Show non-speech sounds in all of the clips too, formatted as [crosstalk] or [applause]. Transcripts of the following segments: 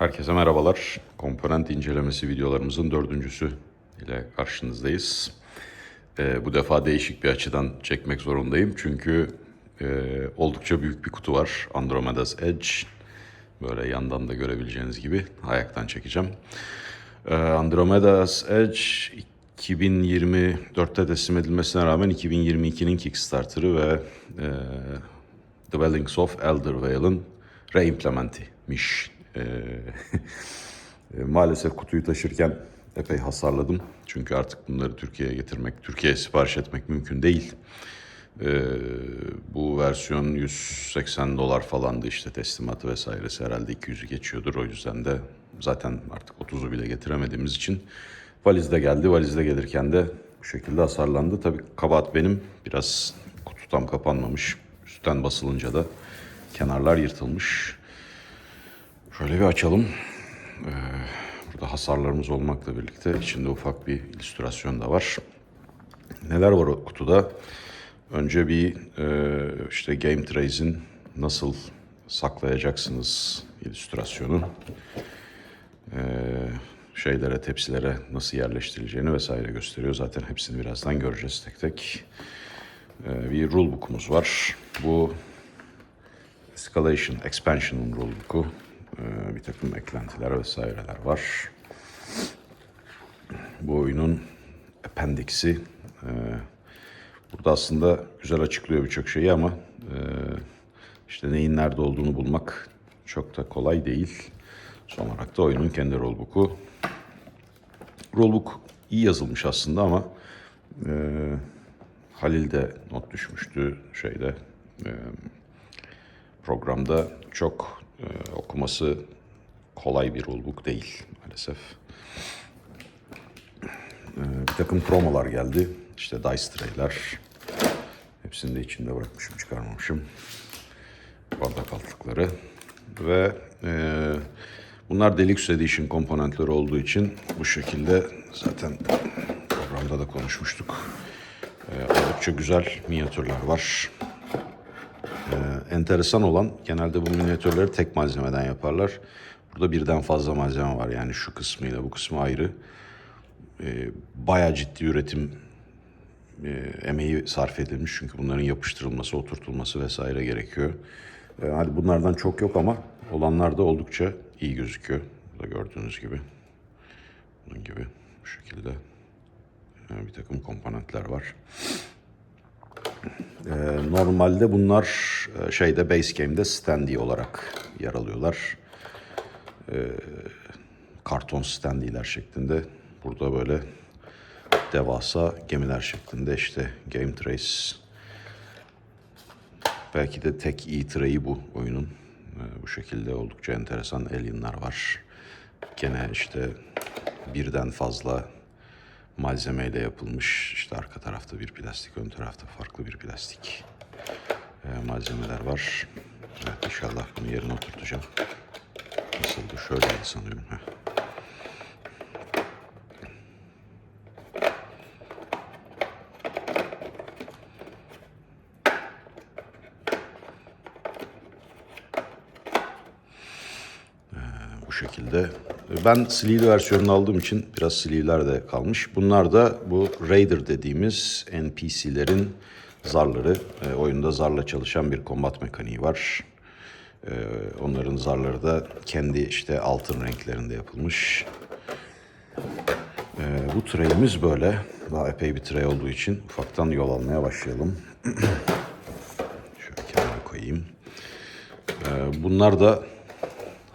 Herkese merhabalar. Komponent incelemesi videolarımızın dördüncüsü ile karşınızdayız. Ee, bu defa değişik bir açıdan çekmek zorundayım. Çünkü e, oldukça büyük bir kutu var. Andromeda's Edge. Böyle yandan da görebileceğiniz gibi ayaktan çekeceğim. Ee, Andromeda's Edge 2024'te teslim edilmesine rağmen 2022'nin Kickstarter'ı ve e, Dwellings of Eldervale'ın reimplementimiş. Ee, [laughs] e, maalesef kutuyu taşırken epey hasarladım. Çünkü artık bunları Türkiye'ye getirmek, Türkiye'ye sipariş etmek mümkün değil. Ee, bu versiyon 180 dolar falandı işte teslimatı vesairesi herhalde 200'ü geçiyordur. O yüzden de zaten artık 30'u bile getiremediğimiz için valizde geldi. Valizde gelirken de bu şekilde hasarlandı. Tabii kabahat benim. Biraz kutu tam kapanmamış. Üstten basılınca da kenarlar yırtılmış. Şöyle bir açalım. Ee, burada hasarlarımız olmakla birlikte içinde ufak bir illüstrasyon da var. Neler var o kutuda? Önce bir e, işte Game Trace'in nasıl saklayacaksınız illüstrasyonu. Ee, şeylere, tepsilere nasıl yerleştirileceğini vesaire gösteriyor. Zaten hepsini birazdan göreceğiz tek tek. Ee, bir rulebook'umuz var. Bu Escalation, Expansion'ın rulebook'u. Ee, bir takım eklentiler vesaireler var. Bu oyunun appendix'i. Ee, burada aslında güzel açıklıyor birçok şeyi ama e, işte neyin nerede olduğunu bulmak çok da kolay değil. Son olarak da oyunun kendi rulebook'u. Rulebook iyi yazılmış aslında ama e, Halil de not düşmüştü şeyde e, programda çok e, okuması kolay bir rulebook değil maalesef. E, bir takım promolar geldi. İşte Dice Tray'ler. Hepsini de içinde bırakmışım, çıkarmamışım. Bardak altlıkları. Ve e, bunlar Deluxe Edition komponentleri olduğu için bu şekilde zaten programda da konuşmuştuk. E, oldukça güzel minyatürler var. Enteresan olan genelde bu minyatürleri tek malzemeden yaparlar. Burada birden fazla malzeme var. Yani şu kısmıyla bu kısmı ayrı. Ee, bayağı ciddi üretim e, emeği sarf edilmiş. Çünkü bunların yapıştırılması, oturtulması vesaire gerekiyor. Ee, hadi bunlardan çok yok ama olanlar da oldukça iyi gözüküyor. Burada gördüğünüz gibi. Bunun gibi bu şekilde e, bir takım komponentler var. Ee, normalde bunlar e, şeyde Basecame'de standee olarak yer alıyorlar. Ee, karton standee'ler şeklinde. Burada böyle devasa gemiler şeklinde işte Game Trace. Belki de tek iyi trayi bu oyunun. Ee, bu şekilde oldukça enteresan alienlar var. Gene işte birden fazla malzemeyle yapılmış. İşte arka tarafta bir plastik, ön tarafta farklı bir plastik e, malzemeler var. Evet inşallah bunu yerine oturtacağım. Nasıldı? Şöyleydi sanıyorum. Heh. bu şekilde. Ben sleeve versiyonunu aldığım için biraz sleeve'ler de kalmış. Bunlar da bu Raider dediğimiz NPC'lerin zarları. E, oyunda zarla çalışan bir kombat mekaniği var. E, onların zarları da kendi işte altın renklerinde yapılmış. E, bu treyimiz böyle. Daha epey bir trey olduğu için ufaktan yol almaya başlayalım. [clears throat] Şöyle kenara koyayım. E, bunlar da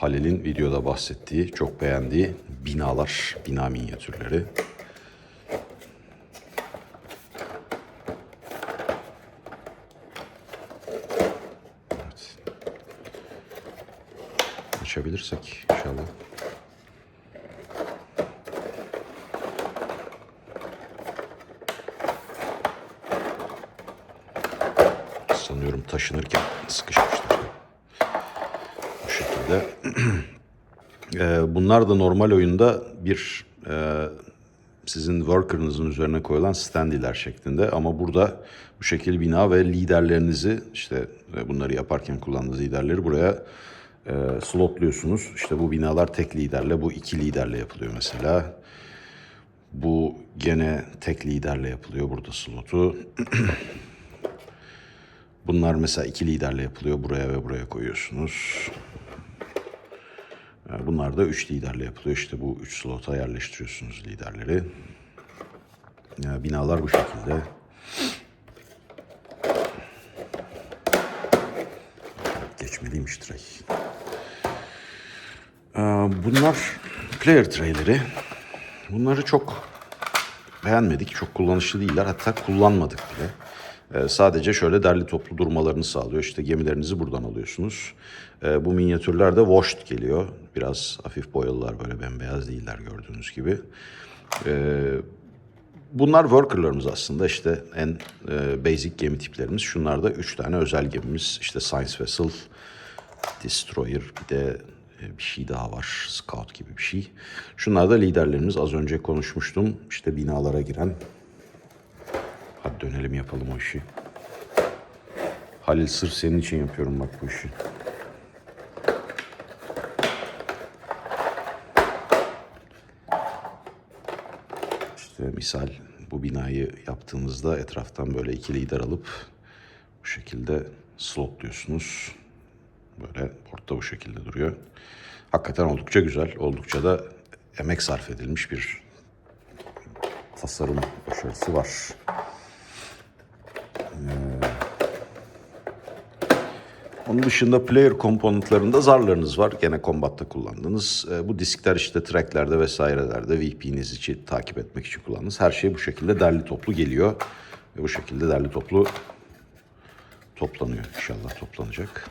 Halil'in videoda bahsettiği, çok beğendiği binalar, bina minyatürleri. Evet. Açabilirsek inşallah. Sanıyorum taşınırken sıkışmışlar şekilde. [clears throat] Ee, Bunlar da normal oyunda bir e, sizin worker'ınızın üzerine koyulan standiler şeklinde ama burada bu şekil bina ve liderlerinizi işte e, bunları yaparken kullandığınız liderleri buraya e, slotluyorsunuz. İşte bu binalar tek liderle, bu iki liderle yapılıyor mesela. Bu gene tek liderle yapılıyor burada slotu. [clears throat] Bunlar mesela iki liderle yapılıyor. Buraya ve buraya koyuyorsunuz. E, Bunlar da üç liderle yapılıyor. İşte bu üç slota yerleştiriyorsunuz liderleri. Ya binalar bu şekilde. Geçmeliymiş tray. Ee, Bunlar player trayleri. Bunları çok beğenmedik. Çok kullanışlı değiller. Hatta kullanmadık bile. Ee, sadece şöyle derli toplu durmalarını sağlıyor. İşte gemilerinizi buradan alıyorsunuz. Ee, bu minyatürler de washed geliyor. Biraz hafif boyalılar böyle bembeyaz değiller gördüğünüz gibi. Ee, Bunlar workerlarımız aslında işte en e, basic gemi tiplerimiz. Şunlar da üç tane özel gemimiz. İşte Science Vessel, Destroyer bir de e, bir şey daha var. Scout gibi bir şey. Şunlar da liderlerimiz. Az önce konuşmuştum. İşte binalara giren. Hadi dönelim yapalım o işi. Halil sırf senin için yapıyorum bak bu işi. İşte misal bu binayı yaptığınızda etraftan böyle iki lider alıp bu şekilde slotluyorsunuz. Böyle portta bu şekilde duruyor. Hakikaten oldukça güzel, oldukça da emek sarf edilmiş bir tasarım başarısı var. Onun dışında player komponentlarında zarlarınız var. Gene kombatta kullandığınız. E, bu diskler işte tracklerde vesairelerde VP'niz için takip etmek için kullandığınız. Her şey bu şekilde derli toplu geliyor. Ve bu şekilde derli toplu toplanıyor. İnşallah toplanacak.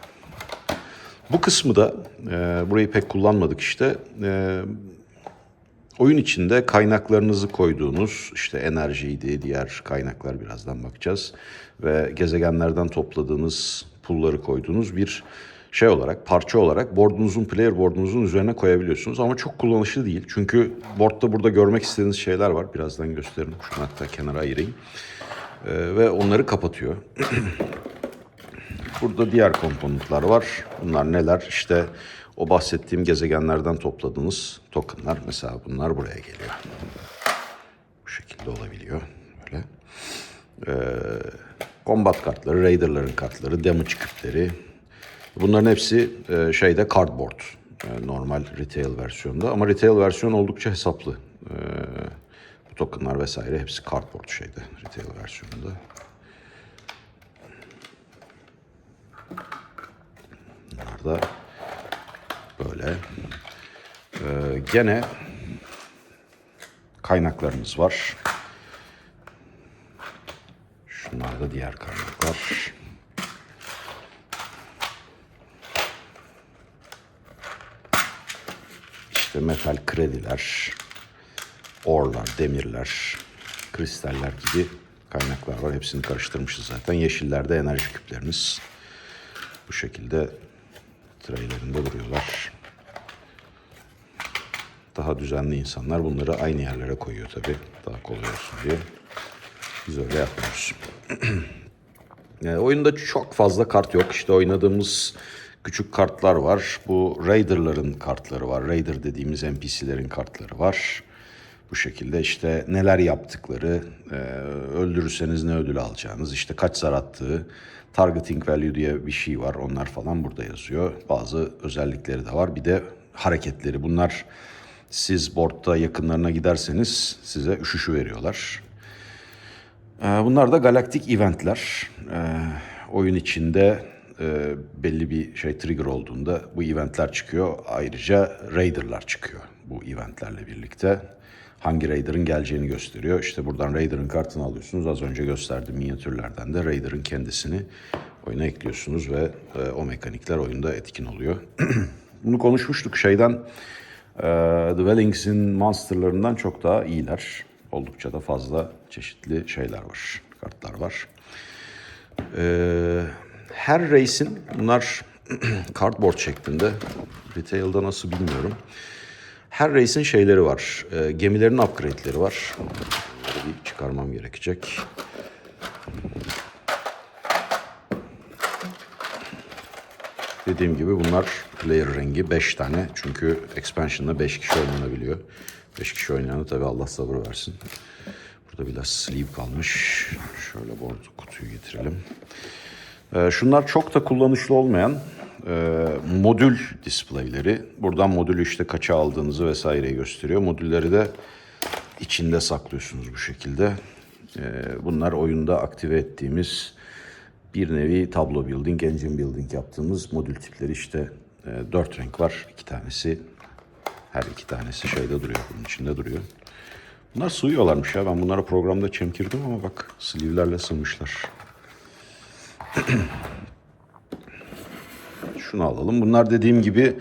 Bu kısmı da e, burayı pek kullanmadık işte. E, oyun içinde kaynaklarınızı koyduğunuz işte enerjiydi, diğer kaynaklar birazdan bakacağız. Ve gezegenlerden topladığınız pulları koyduğunuz bir şey olarak, parça olarak board'unuzun, player board'unuzun üzerine koyabiliyorsunuz. Ama çok kullanışlı değil. Çünkü board'da burada görmek istediğiniz şeyler var. Birazdan gösteririm. Şunu hatta kenara ayırayım. E, ve onları kapatıyor. [clears throat] Burada diğer komponentler var. Bunlar neler? İşte o bahsettiğim gezegenlerden topladığınız tokenlar. Mesela bunlar buraya geliyor. Bu şekilde olabiliyor. Böyle. Ee, combat kartları, Raider'ların kartları, damage küpleri. Bunların hepsi e, şeyde cardboard. E, normal retail versiyonda. Ama retail versiyon oldukça hesaplı. E, bu tokenlar vesaire hepsi cardboard şeyde retail versiyonunda. Bunlar da böyle. Ee, gene kaynaklarımız var. Şunlar da diğer kaynaklar. İşte metal krediler, orlar, demirler, kristaller gibi kaynaklar var. Hepsini karıştırmışız zaten. Yeşillerde enerji küplerimiz. Bu şekilde treylerinde duruyorlar. Daha düzenli insanlar bunları aynı yerlere koyuyor tabii. Daha kolay olsun diye. Biz öyle yapmıyoruz. [clears throat] yani oyunda çok fazla kart yok. İşte oynadığımız küçük kartlar var. Bu Raider'ların kartları var. Raider dediğimiz NPC'lerin kartları var. Bu şekilde işte neler yaptıkları, e, öldürürseniz ne ödül alacağınız, işte kaç zar attığı, targeting value diye bir şey var. Onlar falan burada yazıyor. Bazı özellikleri de var. Bir de hareketleri. Bunlar siz boardta yakınlarına giderseniz size üşüşü veriyorlar. E, bunlar da galaktik eventler. E, oyun içinde e, belli bir şey trigger olduğunda bu eventler çıkıyor. Ayrıca Raider'lar çıkıyor bu eventlerle birlikte hangi Raider'ın geleceğini gösteriyor. İşte buradan Raider'ın kartını alıyorsunuz. Az önce gösterdiğim minyatürlerden de Raider'ın kendisini oyuna ekliyorsunuz ve e, o mekanikler oyunda etkin oluyor. [clears throat] Bunu konuşmuştuk şeyden e, Dwellings'in monsterlarından çok daha iyiler. Oldukça da fazla çeşitli şeyler var, kartlar var. E, her race'in bunlar [clears throat] cardboard şeklinde. Retail'da nasıl bilmiyorum. Her race'in şeyleri var. E, gemilerin upgrade'leri var. Bunları bir çıkarmam gerekecek. Dediğim gibi bunlar player rengi 5 tane. Çünkü expansion'da 5 kişi oynanabiliyor. 5 kişi oynayanı tabii Allah sabır versin. Burada biraz sleeve kalmış. Şöyle board kutuyu getirelim. Ee, şunlar çok da kullanışlı olmayan e, modül displayleri. Buradan modülü işte kaça aldığınızı vesaireyi gösteriyor. Modülleri de içinde saklıyorsunuz bu şekilde. Ee, bunlar oyunda aktive ettiğimiz bir nevi tablo building, engine building yaptığımız modül tipleri işte e, dört renk var. İki tanesi her iki tanesi şeyde duruyor, bunun içinde duruyor. Bunlar sığıyorlarmış ya. Ben bunlara programda çemkirdim ama bak sleeve'lerle sığmışlar. [clears throat] Şunu alalım. Bunlar dediğim gibi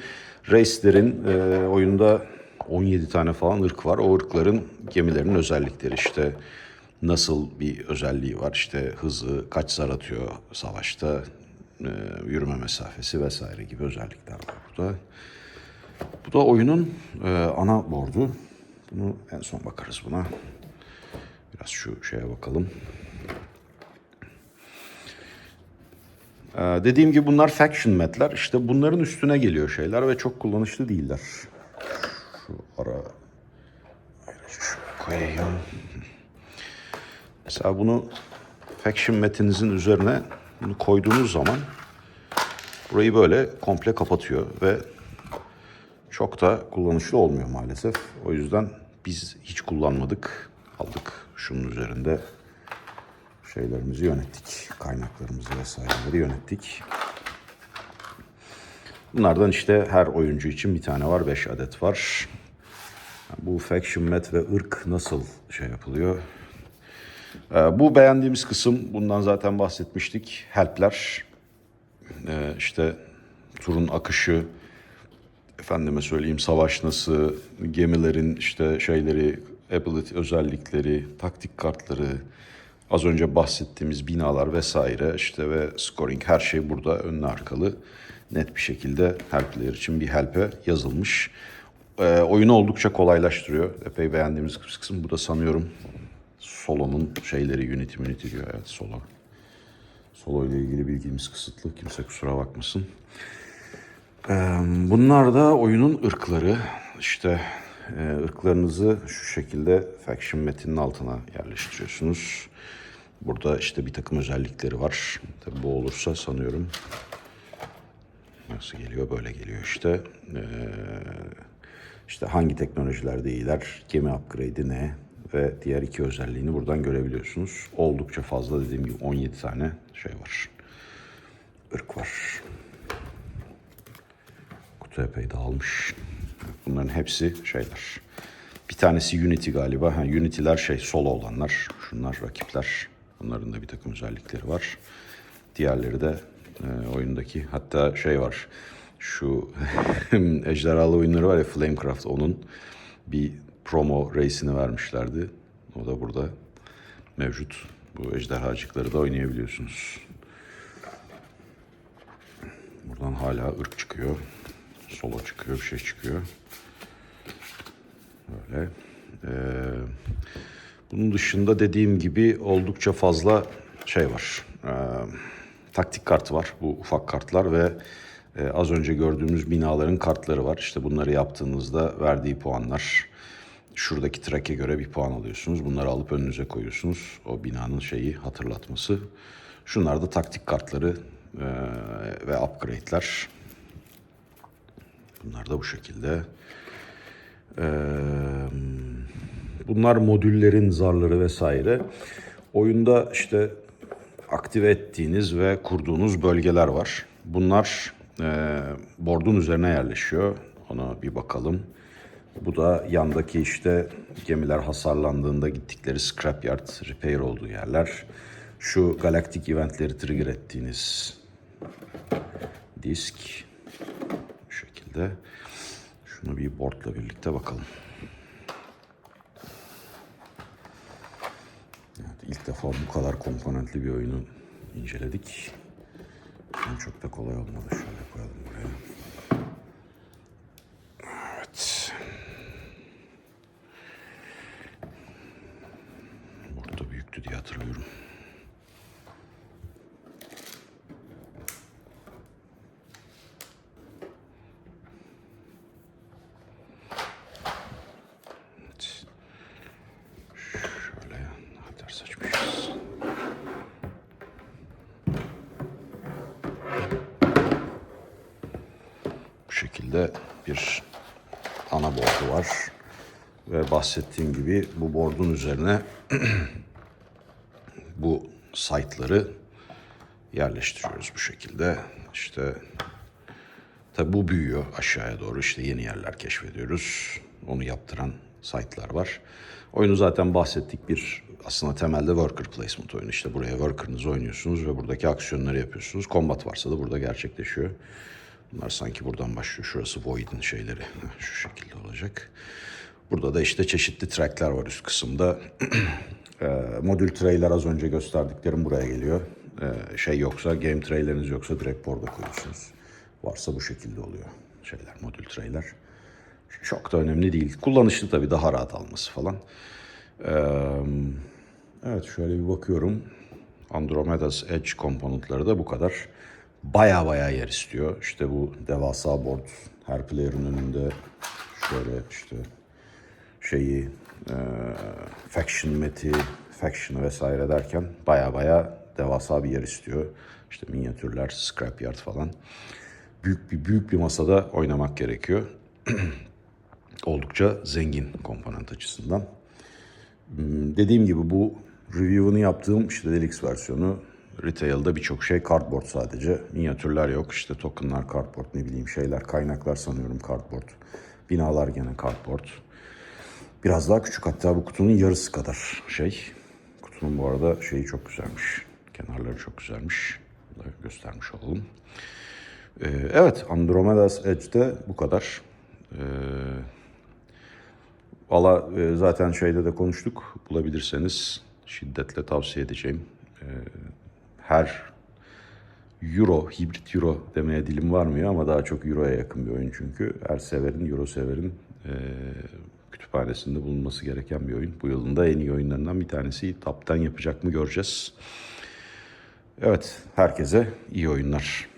race'lerin e, oyunda 17 tane falan ırk var. O ırkların gemilerin özellikleri işte nasıl bir özelliği var. İşte hızı, kaç zar atıyor savaşta, e, yürüme mesafesi vesaire gibi özellikler var burada. Bu da oyunun e, ana bordu. Bunu en son bakarız buna. Biraz şu şeye bakalım. Ee, dediğim gibi bunlar faction metler. İşte bunların üstüne geliyor şeyler ve çok kullanışlı değiller. Şu ara koyayım. Mesela bunu faction metinizin üzerine bunu koyduğunuz zaman burayı böyle komple kapatıyor ve çok da kullanışlı olmuyor maalesef. O yüzden biz hiç kullanmadık. Aldık şunun üzerinde şeylerimizi yönettik. Kaynaklarımızı vesaireleri yönettik. Bunlardan işte her oyuncu için bir tane var. 5 adet var. Bu faction met ve ırk nasıl şey yapılıyor? Ee, bu beğendiğimiz kısım. Bundan zaten bahsetmiştik. Helpler. Ee, işte turun akışı, efendime söyleyeyim savaş nasıl, gemilerin işte şeyleri, ability özellikleri, taktik kartları, az önce bahsettiğimiz binalar vesaire işte ve scoring her şey burada önlü arkalı net bir şekilde her player için bir help'e yazılmış. Ee, oyunu oldukça kolaylaştırıyor. Epey beğendiğimiz kısım. Bu da sanıyorum Solo'nun şeyleri Unity diyor evet Solo. Solo ile ilgili bilgimiz kısıtlı. Kimse kusura bakmasın. Bunlar da oyunun ırkları. İşte ırklarınızı şu şekilde faction metinin altına yerleştiriyorsunuz. Burada işte bir takım özellikleri var. Tabii bu olursa sanıyorum nasıl geliyor böyle geliyor işte. İşte hangi teknolojilerde iyiler, gemi upgrade'i ne ve diğer iki özelliğini buradan görebiliyorsunuz. Oldukça fazla dediğim gibi 17 tane şey var. Irk var. Kutu epey dağılmış. Bunların hepsi şeyler. Bir tanesi Unity galiba. Ha, Unity'ler şey solo olanlar. Şunlar rakipler. Bunların da bir takım özellikleri var. Diğerleri de e, oyundaki hatta şey var. Şu [laughs] ejderhalı oyunları var ya Flamecraft onun bir promo race'ini vermişlerdi. O da burada mevcut. Bu ejderhacıkları da oynayabiliyorsunuz. Buradan hala ırk çıkıyor. Solo çıkıyor, bir şey çıkıyor. Böyle. Ee, bunun dışında dediğim gibi oldukça fazla şey var. Ee, taktik kartı var. Bu ufak kartlar ve e, az önce gördüğümüz binaların kartları var. İşte bunları yaptığınızda verdiği puanlar. Şuradaki track'e göre bir puan alıyorsunuz. Bunları alıp önünüze koyuyorsunuz. O binanın şeyi hatırlatması. Şunlar da taktik kartları e, ve upgrade'ler. Bunlar da bu şekilde. Ee, bunlar modüllerin zarları vesaire. Oyunda işte aktive ettiğiniz ve kurduğunuz bölgeler var. Bunlar e, board'un üzerine yerleşiyor. Ona bir bakalım. Bu da yandaki işte gemiler hasarlandığında gittikleri scrapyard, repair olduğu yerler. Şu galaktik eventleri trigger ettiğiniz disk. Bu şekilde. Şunu bir boardla birlikte bakalım. Evet, ilk defa bu kadar komponentli bir oyunu inceledik. Yani çok da kolay olmadı. Şöyle koyalım buraya. Evet. Board da büyüktü diye hatırlıyorum. Şekilde bir ana bordu var. Ve bahsettiğim gibi bu bordun üzerine [clears throat] bu site'ları yerleştiriyoruz bu şekilde. İşte tabi bu büyüyor aşağıya doğru işte yeni yerler keşfediyoruz. Onu yaptıran site'lar var. Oyunu zaten bahsettik bir aslında temelde worker placement oyunu. İşte buraya worker'ınızı oynuyorsunuz ve buradaki aksiyonları yapıyorsunuz. Combat varsa da burada gerçekleşiyor. Bunlar sanki buradan başlıyor. Şurası Void'in şeyleri. [laughs] Şu şekilde olacak. Burada da işte çeşitli trackler var üst kısımda. [clears throat] Ee, modül trayler az önce gösterdiklerim buraya geliyor. Ee, şey yoksa, game trayleriniz yoksa direkt borda koyuyorsunuz. Varsa bu şekilde oluyor şeyler, modül trayler. Çok da önemli değil. Kullanışlı tabii daha rahat alması falan. Ee, evet şöyle bir bakıyorum. Andromeda's Edge komponentleri de bu kadar. Baya baya yer istiyor. İşte bu devasa board her player'ın önünde şöyle işte şeyi e, faction meti, faction vesaire derken baya baya devasa bir yer istiyor. İşte minyatürler, scrapyard falan. Büyük bir büyük bir masada oynamak gerekiyor. [clears throat] Oldukça zengin komponent açısından. Hmm, Dediğim gibi bu review'unu yaptığım işte Deluxe versiyonu retail'da birçok şey cardboard sadece. Minyatürler yok. İşte tokenlar cardboard ne bileyim şeyler kaynaklar sanıyorum cardboard. Binalar gene cardboard. Biraz daha küçük hatta bu kutunun yarısı kadar şey. Kutunun bu arada şeyi çok güzelmiş. Kenarları çok güzelmiş. Da göstermiş olalım. Ee, evet Andromeda's Edge'de bu kadar. Ee, Valla e, zaten şeyde de konuştuk. Bulabilirseniz şiddetle tavsiye edeceğim. Ee, her Euro, hibrit Euro demeye dilim varmıyor ama daha çok Euro'ya yakın bir oyun çünkü. Her severin, Euro severin e, kütüphanesinde bulunması gereken bir oyun. Bu yılın da en iyi oyunlarından bir tanesi. Top 10 yapacak mı göreceğiz. Evet, herkese iyi oyunlar.